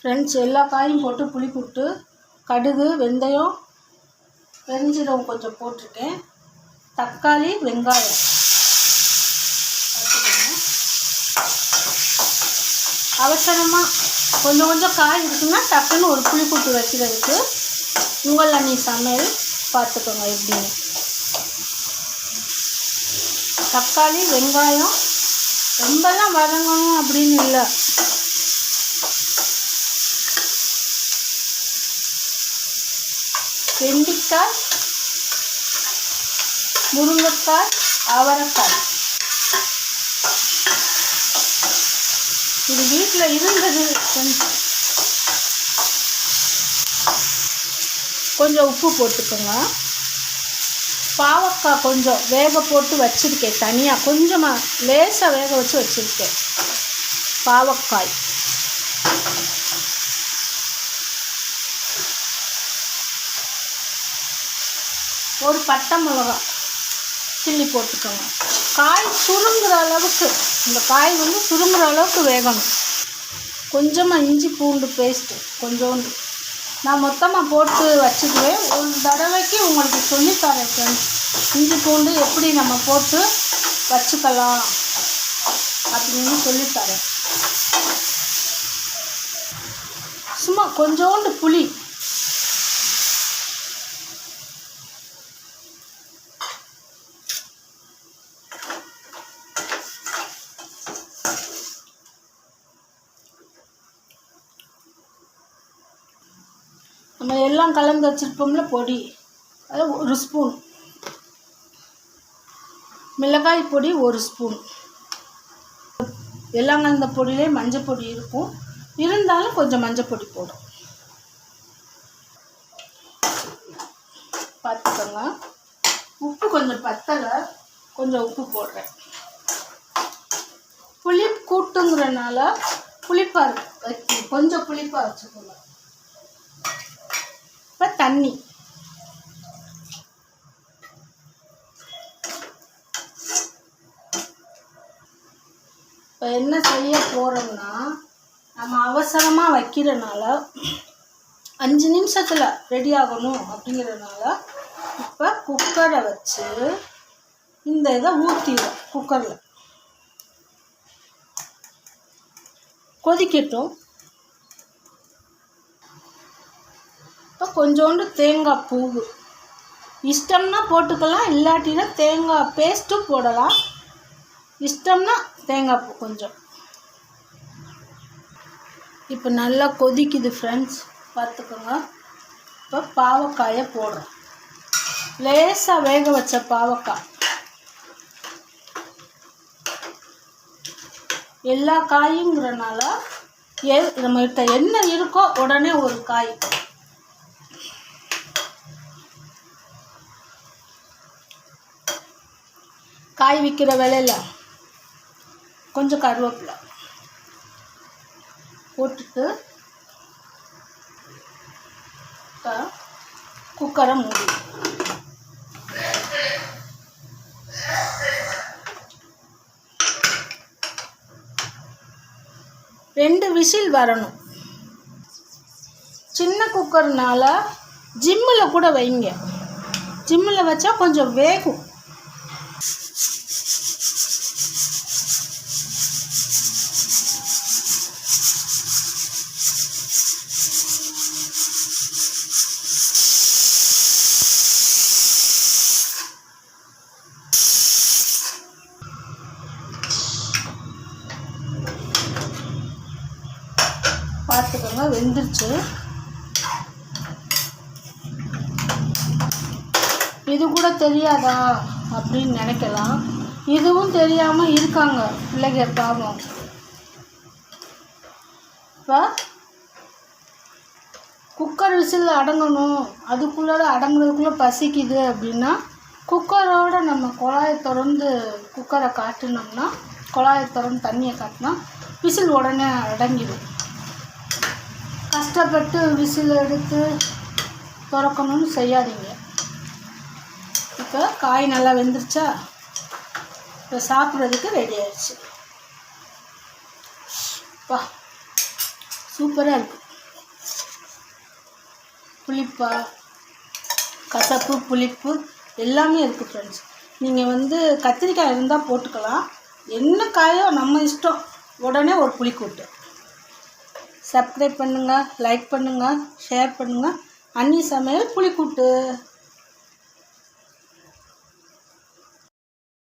Friends எல்லா காயும் போட்டு புளி போட்டு கடுகு வெந்தயம் பெருஞ்சீரகம் கொஞ்சம் போட்டிருக்கேன். தக்காளி வெங்காயம். அவசரமாக கொஞ்சம் கொஞ்சம் காய் இருக்குன்னா டக்குன்னு ஒரு புளி கூட்டு வைக்கிறதுக்கு உங்கள் அண்ணி சமையல் பார்த்துக்கோங்க எப்படின்னு. தக்காளி வெங்காயம் ரொம்பலாம் வதங்கணும் அப்படின்னு இல்லை. வெண்டிக்காய் முருங்கைக்காய் அவரைக்காய். இது வீட்டில் இருந்தது கொஞ்சம். கொஞ்சம் உப்பு போட்டுக்கோங்க. பாவக்காய் கொஞ்சம் வேக போட்டு வச்சுருக்கேன் தனியாக கொஞ்சமாக லேசாக வேக வச்சு வச்சுருக்கேன். பாவக்காய். ஒரு பட்டை மிளகா. சில்லி போட்டுக்கோங்க. காய் சுருங்குற அளவுக்கு இந்த காய் வந்து சுருங்குற அளவுக்கு வேகணும். கொஞ்சமாக இஞ்சி பூண்டு பேஸ்ட்டு கொஞ்சோண்டு. நான் மொத்தமாக போட்டு வச்சுக்குவேன். ஒரு தடவைக்கு உங்களுக்கு சொல்லித்தரேன் ஃப்ரெண்ட்ஸ் இஞ்சி பூண்டு எப்படி நம்ம போட்டு வச்சுக்கலாம் அப்படின்னு சொல்லித்தரேன். சும்மா கொஞ்சோண்டு புளி. நம்ம எல்லாம் கலந்து வச்சுருப்போம்ல பொடி. அது ஒரு ஸ்பூன். மிளகாய் பொடி ஒரு ஸ்பூன். எல்லாம் கலந்த பொடியிலே மஞ்சள் பொடி இருக்கும். இருந்தாலும் கொஞ்சம் மஞ்சள் பொடி போடும் பார்த்துக்கோங்க. உப்பு கொஞ்சம் பத்தலை. கொஞ்சம் உப்பு போடுறேன். புளி கூட்டுங்கிறனால புளிப்பாக வைக்கணும் கொஞ்சம் புளிப்பாக வச்சுக்கோங்க. தண்ணி. இப்போ என்ன செய்ய போகிறோம்னா நம்ம அவசரமாக வைக்கிறனால அஞ்சு நிமிஷத்தில் ரெடி ஆகணும் அப்படிங்கிறதுனால இப்போ குக்கரை வச்சு இந்த இதை ஊற்றிடும் குக்கரில் கொதிக்கட்டும். கொஞ்சோண்டு தேங்காய் பூவு. இஷ்டம்னா போட்டுக்கலாம் இல்லாட்டினா தேங்காய் பேஸ்ட்டும் போடலாம். இஷ்டம்னா தேங்காய் பூ கொஞ்சம். இப்போ நல்லா கொதிக்குது ஃப்ரெண்ட்ஸ் பார்த்துக்கோங்க. இப்போ பாவக்காயை போடுறோம். லேசாக வேக வச்ச பாவக்காய். எல்லா காயுங்கிறனால எ நம்மகிட்ட என்ன இருக்கோ உடனே ஒரு காய். காய் விற்கிற விலையில கொஞ்சம் கருவேப்பிலை போட்டுட்டு குக்கரை மூடி. ரெண்டு விசில் வரணும். சின்ன குக்கர்னால ஜிம்மில் கூட வைங்க. ஜிம்மில் வச்சா கொஞ்சம் வேகும். பார்த்துக்கோங்க வெந்துருச்சு. இது கூட தெரியாதா அப்படின்னு நினைக்கலாம். இதுவும் தெரியாமல் இருக்காங்க பிள்ளைங்க பாவம். இப்போ குக்கர் விசில் அடங்கணும் அதுக்குள்ளார அடங்குறதுக்குள்ளே பசிக்குது அப்படின்னா குக்கரோட நம்ம குழாயை திறந்து குக்கரை காட்டினோம்னா குழாயை திறந்து தண்ணியை காட்டினா விசில் உடனே அடங்கிடும். கஷ்டப்பட்டு விசில் எடுத்து திறக்கணும்னு செய்யாதீங்க. இப்போ காய் நல்லா வெந்துருச்சா? இப்போ சாப்பிட்றதுக்கு ரெடி ஆயிடுச்சு. பா சூப்பராக இருக்குது புளிப்பா கசப்பு புளிப்பு எல்லாமே இருக்குது ஃப்ரெண்ட்ஸ் நீங்கள் வந்து கத்திரிக்காய் இருந்தால் போட்டுக்கலாம். என்ன காயோ நம்ம இஷ்டம். உடனே ஒரு புளிக்கூட்டு. சப்ஸ்கிரைப் பண்ணுங்கள் லைக் பண்ணுங்கள் ஷேர் பண்ணுங்கள் அன்னி சமையல் புளிக்கூட்டு.